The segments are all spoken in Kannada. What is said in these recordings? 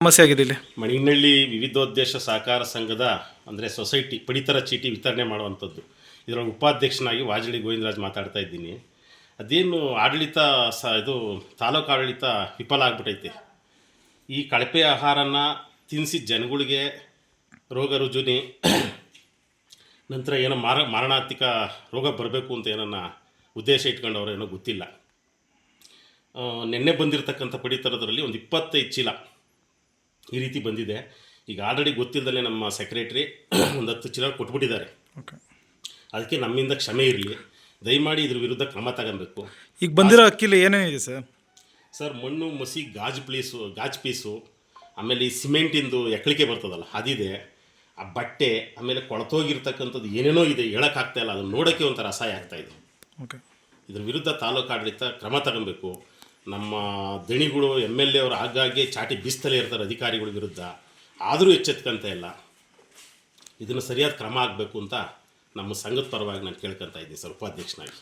ಸಮಸ್ಯೆ ಆಗಿದೆ ಇಲ್ಲಿ. ಮಣಿನಳ್ಳಿ ವಿವಿಧೋದ್ದೇಶ ಸಹಕಾರ ಸಂಘದ, ಅಂದರೆ ಸೊಸೈಟಿ, ಪಡಿತರ ಚೀಟಿ ವಿತರಣೆ ಮಾಡುವಂಥದ್ದು. ಇದರ ಉಪಾಧ್ಯಕ್ಷನಾಗಿ ವಾಜಳಿ ಗೋವಿಂದರಾಜ್ ಮಾತಾಡ್ತಾ ಇದ್ದೀನಿ. ಅದೇನು ಆಡಳಿತ ಸ, ಇದು ತಾಲೂಕು ಆಡಳಿತ ವಿಫಲ ಆಗ್ಬಿಟ್ಟೈತೆ ಈ ಕಳಪೆ ಆಹಾರನ ತಿನ್ನಿಸಿ ಜನಗಳಿಗೆ ರೋಗ ರುಜುನಿ, ನಂತರ ಏನೋ ಮಾರ, ಮಾರಣಾಂತಿಕ ರೋಗ ಬರಬೇಕು ಅಂತ ಏನನ್ನ ಉದ್ದೇಶ ಇಟ್ಕೊಂಡವ್ರು ಏನೋ ಗೊತ್ತಿಲ್ಲ ನಿನ್ನೆ ಬಂದಿರತಕ್ಕಂಥ ಪಡಿತರದ್ರಲ್ಲಿ ಒಂದು ಇಪ್ಪತ್ತೈದು ಚೀಲ ಈ ರೀತಿ ಬಂದಿದೆ. ಈಗ ಆಲ್ರೆಡಿ ಗೊತ್ತಿಲ್ಲದಲ್ಲೇ ನಮ್ಮ ಸೆಕ್ರೆಟ್ರಿ ಒಂದು ಹತ್ತು ಚೀಲ ಕೊಟ್ಬಿಟ್ಟಿದ್ದಾರೆ. ಓಕೆ ಅದಕ್ಕೆ ನಮ್ಮಿಂದ ಕ್ಷಮೆ ಇರಲಿ. ದಯಮಾಡಿ ಇದ್ರ ವಿರುದ್ಧ ಕ್ರಮ ತಗೊಬೇಕು. ಈಗ ಬಂದಿರೋ ಅಕ್ಕಿಲಿ ಇದೆ ಸರ್? ಸರ್ ಮಣ್ಣು ಮಸಿ ಗಾಜು ಪ್ಲೀಸು ಗಾಜು ಪೀಸು ಆಮೇಲೆ ಈ ಸಿಮೆಂಟಿಂದು ಎಕ್ಕಳಿಕೆ ಬರ್ತದಲ್ಲ ಅದಿದೆ. ಆ ಬಟ್ಟೆ ಆಮೇಲೆ ಕೊಳತೋಗಿರ್ತಕ್ಕಂಥದ್ದು ಏನೇನೋ ಇದೆ ಹೇಳೋಕ್ಕಾಗ್ತಾ ಇಲ್ಲ. ಅದನ್ನು ನೋಡೋಕ್ಕೆ ಒಂಥರ ಅಸಹಾಯ ಆಗ್ತಾ ಇದೆ. ಓಕೆ ಇದ್ರ ವಿರುದ್ಧ ತಾಲೂಕು ಆಡಳಿತ ಕ್ರಮ ತಗೊಬೇಕು. ನಮ್ಮ ದಣಿಗಳು ಎಂ ಎಲ್ ಎ ಅವರು ಆಗಾಗ್ಗೆ ಚಾಟಿ ಬಿಸ್ತಲೇ ಇರ್ತಾರೆ ಅಧಿಕಾರಿಗಳ ವಿರುದ್ಧ. ಆದರೂ ಎಚ್ಚೆತ್ಕೊಂತ ಇಲ್ಲ. ಇದನ್ನು ಸರಿಯಾದ ಕ್ರಮ ಆಗಬೇಕು ಅಂತ ನಮ್ಮ ಸಂಘದ ಪರವಾಗಿ ನಾನು ಕೇಳ್ಕೊತಾ ಇದ್ದೀನಿ ಸರ್ ಉಪಾಧ್ಯಕ್ಷನಾಗಿ.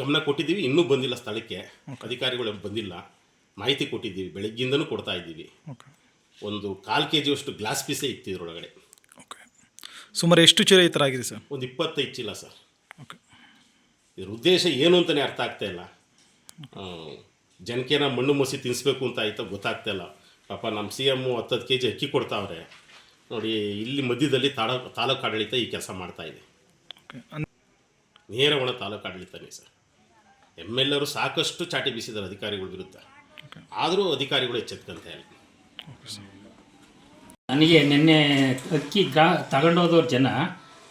ಗಮನ ಕೊಟ್ಟಿದ್ದೀವಿ ಇನ್ನೂ ಬಂದಿಲ್ಲ ಸ್ಥಳಕ್ಕೆ. ಅಧಿಕಾರಿಗಳು ಬಂದಿಲ್ಲ. ಮಾಹಿತಿ ಕೊಟ್ಟಿದ್ದೀವಿ ಬೆಳಗ್ಗಿಂದನೂ ಕೊಡ್ತಾ ಇದ್ದೀವಿ. ಒಂದು ಕಾಲು ಕೆ ಜಿಯಷ್ಟು ಗ್ಲಾಸ್ ಪೀಸೇ ಇತ್ತು ಇದರೊಳಗಡೆ ಓಕೆ. ಸುಮಾರು ಎಷ್ಟು ಚೀಲ ಈ ಥರ ಆಗಿದೆ ಸರ್? ಒಂದು ಇಪ್ಪತ್ತೈದು ಚೀಲ ಸರ್. ಓಕೆ. ಇದ್ರ ಉದ್ದೇಶ ಏನು ಅಂತಲೇ ಅರ್ಥ ಆಗ್ತಾ ಇಲ್ಲ. ಆ, ಜನಕ್ಕೇನ ಮಣ್ಣು ಮಸಿ ತಿನ್ನಿಸ್ಬೇಕು ಅಂತ ಆಯ್ತಾ ಗೊತ್ತಾಗ್ತಾ ಇಲ್ಲ. ಪಾಪ ನಮ್ಮ ಸಿ ಎಮ್ಮು ಹತ್ತತ್ತು ಕೆ ಜಿ ಅಕ್ಕಿ ಕೊಡ್ತಾವ್ರೆ. ನೋಡಿ ಇಲ್ಲಿ ಮಧ್ಯದಲ್ಲಿ ತಾಡ ತಾಲೂಕು ಆಡಳಿತ ಈ ಕೆಲಸ ಮಾಡ್ತಾ ಇದೆ. ನೇರ ಒಣ ತಾಲೂಕು ಆಡಳಿತನೇ ಸರ್. ಎಂ ಎಲ್ ಎರು ಸಾಕಷ್ಟು ಚಾಟಿ ಬೀಸಿದ್ದಾರೆ ಅಧಿಕಾರಿಗಳ ವಿರುದ್ಧ. ಆದರೂ ಅಧಿಕಾರಿಗಳು ಎಚ್ಚೆತ್ತಂತೆ ಅಲ್ಲಿ ನನಗೆ ನಿನ್ನೆ ಅಕ್ಕಿ ಗ್ರಾ ತಗೊಂಡೋದವ್ರ ಜನ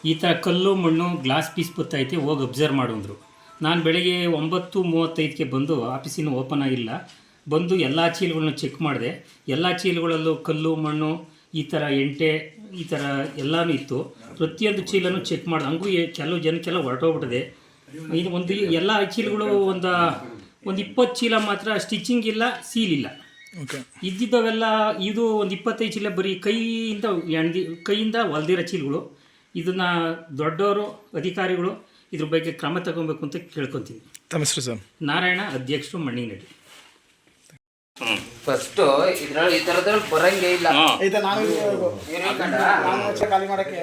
ಈ ಥರ ಕಲ್ಲು ಮಣ್ಣು ಗ್ಲಾಸ್ ಪೀಸ್ ಬತ್ತೈತೆ ಹೋಗಿ ಅಬ್ಸರ್ವ್ ಮಾಡಿದ್ರು. ನಾನು ಬೆಳಗ್ಗೆ ಒಂಬತ್ತು ಮೂವತ್ತೈದಕ್ಕೆ ಬಂದು ಆಫೀಸಿನ ಓಪನ್ ಆಗಿಲ್ಲ. ಬಂದು ಎಲ್ಲ ಚೀಲಗಳನ್ನ ಚೆಕ್ ಮಾಡಿದೆ. ಎಲ್ಲ ಚೀಲಗಳಲ್ಲೂ ಕಲ್ಲು ಮಣ್ಣು ಈ ಥರ ಎಂಟೆ ಈ ಥರ ಎಲ್ಲನೂ ಇತ್ತು. ಪ್ರತಿಯೊಂದು ಚೀಲನೂ ಚೆಕ್ ಮಾಡಿದೆ. ಹಂಗೂ ಕೆಲವು ಜನಕ್ಕೆಲ್ಲ ಹೊರಟೋಗ್ಬಿಟ್ಟಿದೆ. ಇದು ಒಂದು ಎಲ್ಲ ಚೀಲಗಳು ಒಂದು ಒಂದು ಇಪ್ಪತ್ತು ಚೀಲ ಮಾತ್ರ ಸ್ಟಿಚಿಂಗ್ ಇಲ್ಲ ಸೀಲ್ ಇಲ್ಲ. ಓಕೆ. ಇದ್ದಿದ್ದವೆಲ್ಲ ಇದು ಒಂದು ಇಪ್ಪತ್ತೈದು ಚೀಲ ಬರೀ ಕೈಯಿಂದ ಎಣ್ದಿ ಕೈಯಿಂದ ಹೊಲ್ದಿರೋ ಚೀಲಗಳು. ಇದನ್ನು ದೊಡ್ಡವರು ಅಧಿಕಾರಿಗಳು ಇದ್ರ ಬಗ್ಗೆ ಕ್ರಮ ತಗೊಬೇಕು ಅಂತ ಕೇಳ್ಕೊತೀನಿ. ನಮಸ್ತೆ ಹೆಸರು ಸರ್. ನಾರಾಯಣ ಅಧ್ಯಕ್ಷರು ಮಣ್ಣಿನಡಿ ಫಸ್ಟ್ ಇದ್ರಲ್ಲಿ ಈ ತರದ್ರಲ್ಲಿ ಬರಂಗೇ ಇಲ್ಲ. ಇದು ನಾನು ಇವ್ರು ಹೇಳ್ಕೊಂಡ? ನಾನು ವರ್ಷ ಖಾಲಿ ಮಾಡಕ್ಕೆ.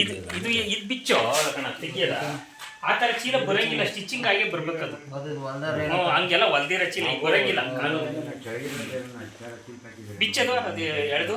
ಇದು ಇದು ಇದು ಬಿಚ್ಚೋ. ಕಣ ತೆಗಿಯದ. ಆ ಥರ ಚೀಲ ಬರಂಗಿಲ್ಲ ಸ್ಟಿಚಿಂಗ್ ಆಗೇ ಬರ್ಬೇಕದು. ಹ್ಞೂ, ಹಂಗೆಲ್ಲ ಹೊಲ್ದಿರೋ ಚೀಲ ಬರಂಗಿಲ್ಲ. ಕಾನೂನು. ಬಿಚ್ಚದು ಅದು ಎಳೆದು.